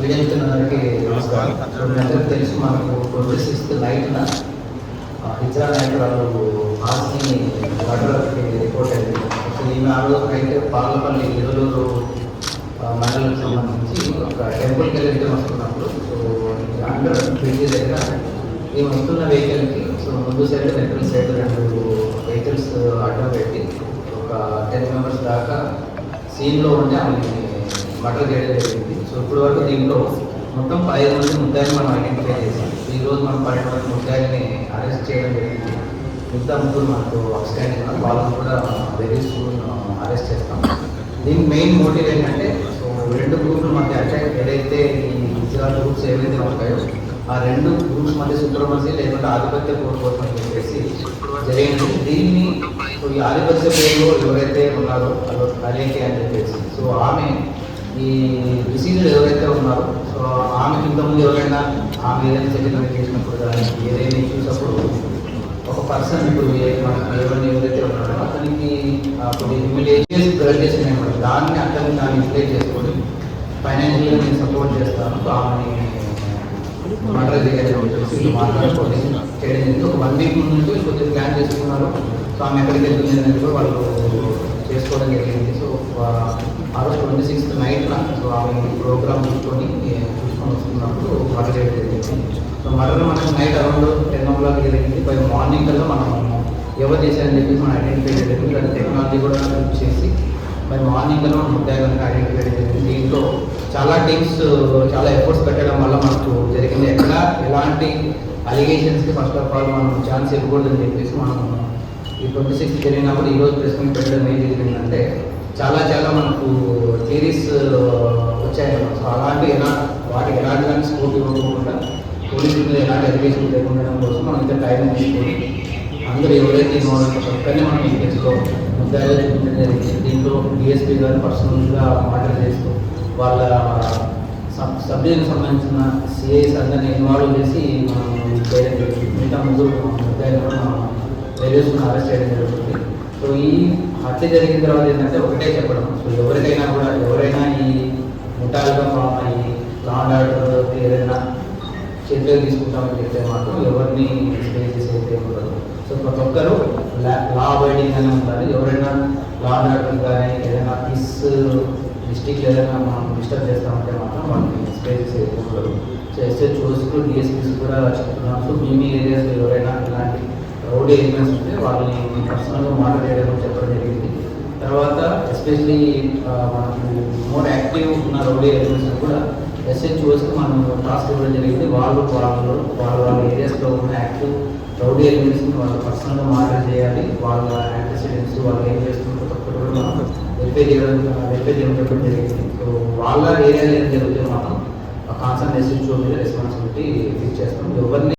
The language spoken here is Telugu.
మీడియా మిత్రులందరికీ నమస్కారం. అందరికీ తెలుసు మనకు ట్వంటీ సిక్స్త్ నైట్న హిజ్రా నాయకురాలు ఆస్తిని మర్డర్కి రిపోర్ట్ అయింది. సో ఈమె ఆ రోజు అయితే పాలపల్లి ఎదులూరు మండలం సంబంధించి ఒక టెంపుల్కి వెళ్ళి వస్తున్నప్పుడు సో అండర్ బ్రిడ్జ్ దగ్గర ఈ వస్తున్న వెహికల్కి సో ముందు సైడ్ వెనకాల సైడ్ రెండు వెహికల్స్ అడ్డం పెట్టి ఒక టెన్ మెంబర్స్ దాకా సీన్లో ఉండే ఆమెని బట్టలు చేయడం జరిగింది. సో ఇప్పుడు వరకు దీంట్లో మొత్తం ఐదు మంది ముద్దాయిని మనం ఐడెంటిఫై చేసాం ఈ రోజు మనం పన్నెండు మంది ముద్దాయిని అరెస్ట్ చేయడం జరిగింది. మిగతా ముగ్గురు మనకు అవుట్స్టాండింగ్ ఉన్నారు. వాళ్ళని కూడా వెరీ సూన్ అరెస్ట్ చేస్తాం. దీనికి మెయిన్ మోటివ్ ఏంటంటే సో రెండు గ్రూపులు మధ్య అటాక్ ఏదైతే ఈ ఇజ్రాయల్ గ్రూప్స్ ఏవైతే ఉంటాయో ఆ రెండు గ్రూప్స్ మధ్య సుప్రమసీ లేకుంటే ఆధిపత్య కోరుకోవడం చెప్పేసి జరిగింది. దీన్ని ఈ ఆధిపత్య పేరులో ఎవరైతే ఉన్నారో అలేకే అని చెప్పేసి. సో ఆమె ఈ డిసీజులు ఎవరైతే ఉన్నారో సో ఆమెకి ఇంతకుముందు ఎవరైనా ఆమె ఏదైనా సెటిల్మెంట్ చేసినప్పుడు కానీ ఏదైనా ఇష్యూస్ అప్పుడు ఒక పర్సన్ ఇప్పుడు ఏ- ఎవరైనా ఎవరైతే ఉన్నారో అతనికి అప్పుడు ఇమీడియట్ ప్రజెంటేషన్ అనమాట దాన్ని అతను దాన్ని ఇంప్లై చేసుకొని ఫైనాన్షియల్గా నేను సపోర్ట్ చేస్తాను సో ఆమెని మర్డర్ చేయాలని మాట్లాడుకొని చేయడం జరిగింది. ఒక వన్ వీక్ ముందు నుంచి కొద్దిగా ప్లాన్ చేసుకున్నారు. సో ఆమె ఎక్కడికి వెళ్తుంది అనేది కూడా వాళ్ళు చేసుకోవడం జరిగింది. సో ఆ- రోజు ట్వంటీ సిక్స్త్ నైట్న సో ఆమె ప్రోగ్రామ్ చూసుకొని చూసుకొని వస్తున్నప్పుడు మర్డర్ చేయడం జరిగింది. సో మర్డర్ మనకి night around ten o'clock జరిగింది. బై మార్నింగ్ కల్లా మనం ఎవరు చేశారని చెప్పేసి మనం ఐడెంటిఫై చేయడం దాని టెక్నాలజీ కూడా యూజ్ చేసి మరి మార్నింగ్ కల్లా మనం ముద్దాయిలను ఐడెంటిఫై చేయడం దీంట్లో చాలా టీమ్స్ చాలా ఎఫర్ట్స్ పెట్టడం వల్ల మనకు జరిగింది. ఎక్కడ ఎలాంటి అలిగేషన్స్కి ఫస్ట్ ఆఫ్ ఆల్ మనం ఛాన్స్ ఇవ్వకూడదని చెప్పేసి మనం ఈ ట్వంటీ సిక్స్ జరిగినప్పుడు ఈరోజు ప్రెస్ మీట్ పెట్టడం ఏం జరిగిందంటే చాలా చాలా మనకు థీరీస్ వచ్చాయన్నమాట సో అలాంటి ఎలా వాటికి ఎలాంటి దాన్ని స్కోప్ ఇవ్వకుండా పోలీసుల మీద ఎలాంటి ఎడ్యుకేషన్ లేకుండా కోసం మనం ఇంత టైం తీసుకొని అందరూ ఎవరైతే ఇన్వాల్వ్ ఒక్కనే మనం ఇంటించుకో ముద్దాయిలో చూపించడం జరిగింది. దీంట్లో డిఎస్పీ గారు పర్సనల్గా మాటలు చేస్తూ వాళ్ళ సబ్ సబ్ సంబంధించిన సిఐస్ అందరినీ ఇన్వాల్వ్ చేసి మనం చేయడం జరిగింది. మిగతా ముగ్గురు ముద్దాయిలు కూడా మనం రైల్వేస్ని అరెస్ట్ చేయడం జరుగుతుంది. సో ఈ హత్య జరిగిన తర్వాత ఏంటంటే ఒకటే చెప్పడం. సో ఎవరికైనా కూడా ఎవరైనా ఈ ముఠాలుగా ఫామ్ అయ్యి ఆర్డర్ ఏదైనా చేతిలో తీసుకుంటామని చెప్తే మాత్రం ఎవరిని స్పేస్ చేసేది ఉండదు. సో ప్రతి ఒక్కరు లా అబైడింగ్ అని ఉండాలి. ఎవరైనా లా ఆర్డర్ కానీ ఏదైనా పీస్ డిస్టిక్ ఏదైనా మనం డిస్టర్బ్ చేస్తామంటే మాత్రం వాళ్ళకి స్పేస్ చేసేది ఉండదు. సో ఎస్హెచ్ ఓస్కు డిఎస్పీస్ కూడా చెప్తున్నాం. సో మీ మీ ఏరియాస్లో ఎవరైనా ఇలాంటి రౌడీ ఎలిమెంట్స్ ఉంటే వాళ్ళని పర్సనల్గా మాట్లాడేయడం చెప్పడం జరిగింది. తర్వాత ఎస్పెషలీ మనకు మోర్ యాక్టివ్ ఉన్న రౌడీ ఎలిమెంట్స్ కూడా ఎస్హెచ్ఓస్కి మనం టాస్క్ ఇవ్వడం జరిగింది. వాళ్ళు వాళ్ళు వాళ్ళ వాళ్ళ ఏరియాస్లో ఉన్న యాక్టివ్ రౌడీ ఎలిమెంట్స్ని వాళ్ళు పర్సనల్గా మానిటర్ చేయాలి. వాళ్ళ యాంటిసిడెంట్స్ వాళ్ళు ఏం చేస్తున్నారో ప్రతి మనం వెరిఫై చేయడం వెరిఫై చేయడం జరిగింది. సో వాళ్ళ ఏరియాలో ఏం జరుగుతుందో మనం కాన్సర్న్ ఎస్హెచ్ఓ మీద రెస్పాన్సిబిలిటీ ఫిక్స్ చేస్తాం. ఎవరిని